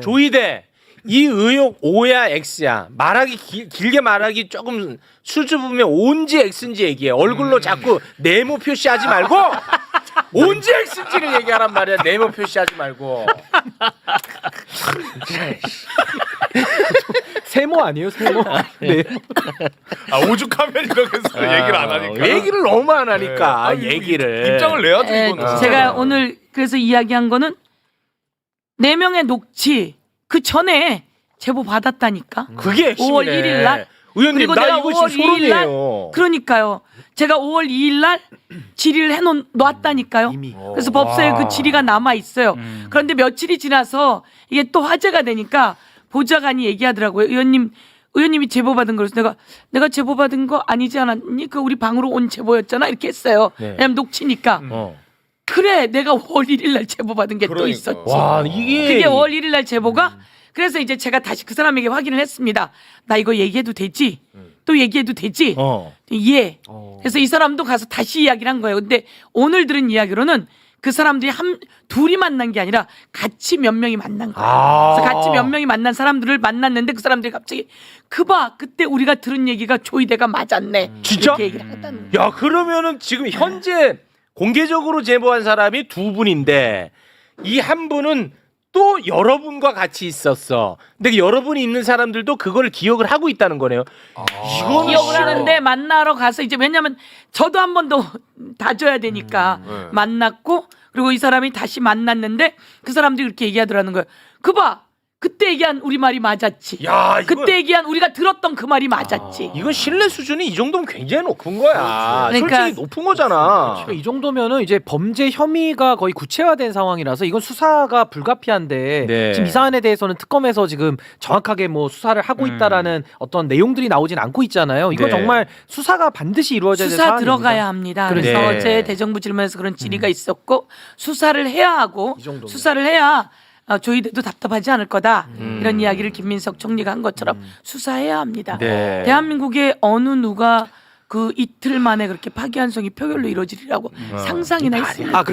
조이대 이 의혹 O야 X야. 말하기 길- 길게 말하기 조금 수줍으면 온지 X인지 얘기해. 얼굴로 자꾸 네모 표시하지 말고 온지 X인지를 얘기하란 말이야. 네모 표시하지 말고. 세모 아니에요? 세모? 네. 아 오죽하면 이렇게 해서 얘기를 안 하니까. 아, 얘기를 너무 안 하니까 네. 아, 얘기를. 입장을 내야죠 예, 이거는. 제가 오늘 그래서 이야기한 거는 네 명의 녹취 그 전에 제보 받았다니까. 그게 핵심이네 5월 1일 날 의원님 그리고 나 내가 이거 5월 지금 2일 날 소름이에요 그러니까요. 제가 5월 2일 날 질의를 해 놨다니까요. 이미. 그래서 법사에 그 질의가 남아 있어요. 그런데 며칠이 지나서 이게 또 화제가 되니까 보좌관이 얘기하더라고요. 의원님 의원님이 제보 받은 거라서 내가 내가 제보 받은 거 아니지 않았니? 그 우리 방으로 온 제보였잖아. 이렇게 했어요. 네. 왜냐면 녹취니까. 어. 그래 내가 5월 1일 날 제보 받은 게 또 그러니까. 있었지. 와 이게 그게 5월 1일 날 제보가 그래서 이제 제가 다시 그 사람에게 확인을 했습니다. 나 이거 얘기해도 되지? 또 얘기해도 되지? 어. 예. 어. 그래서 이 사람도 가서 다시 이야기를 한 거예요. 근데 오늘 들은 이야기로는 그 사람들이 한 둘이 만난 게 아니라 같이 몇 명이 만난 거예요. 아. 그래서 같이 몇 명이 만난 사람들을 만났는데 그 사람들이 갑자기 그봐 그때 우리가 들은 얘기가 조이대가 맞았네. 진짜? 이렇게 얘기를 거예요. 야 그러면은 지금 현재 공개적으로 제보한 사람이 두 분인데 이 한 분은 또 여러분과 같이 있었어. 근데 그 여러분이 있는 사람들도 그걸 기억을 하고 있다는 거네요. 이거는 기억을 싫어. 하는데 만나러 가서 이제 왜냐면 저도 한 번 더 다져야 되니까 네. 만났고 그리고 이 사람이 다시 만났는데 그 사람들이 그렇게 얘기하더라는 거예요. 그봐 그때 얘기한 우리 말이 맞았지. 야, 이거- 그때 얘기한 우리가 들었던 그 말이 맞았지. 이건 신뢰 수준이 이 정도면 굉장히 높은 거야. 그렇죠. 그러니까- 솔직히 높은 거잖아. 이 정도면은 이제 범죄 혐의가 거의 구체화된 상황이라서 이건 수사가 불가피한데 네. 지금 이 사안에 대해서는 특검에서 지금 정확하게 뭐 수사를 하고 있다라는 어떤 내용들이 나오진 않고 있잖아요. 이건 네. 정말 수사가 반드시 이루어져야 될 수사 사안입니다. 들어가야 합니다. 그러니까. 그래서 네. 어제 대정부 질문에서 그런 질의가 있었고 수사를 해야 하고 이 정도면. 수사를 해야 어, 조이대도 답답하지 않을 거다 음. 이런 이야기를 김민석 총리가 한 것처럼 수사해야 합니다. 네. 대한민국의 어느 누가 그 이틀 만에 그렇게 파기환송이 표결로 이루어지리라고 상상이나 했습니까? 아, 그-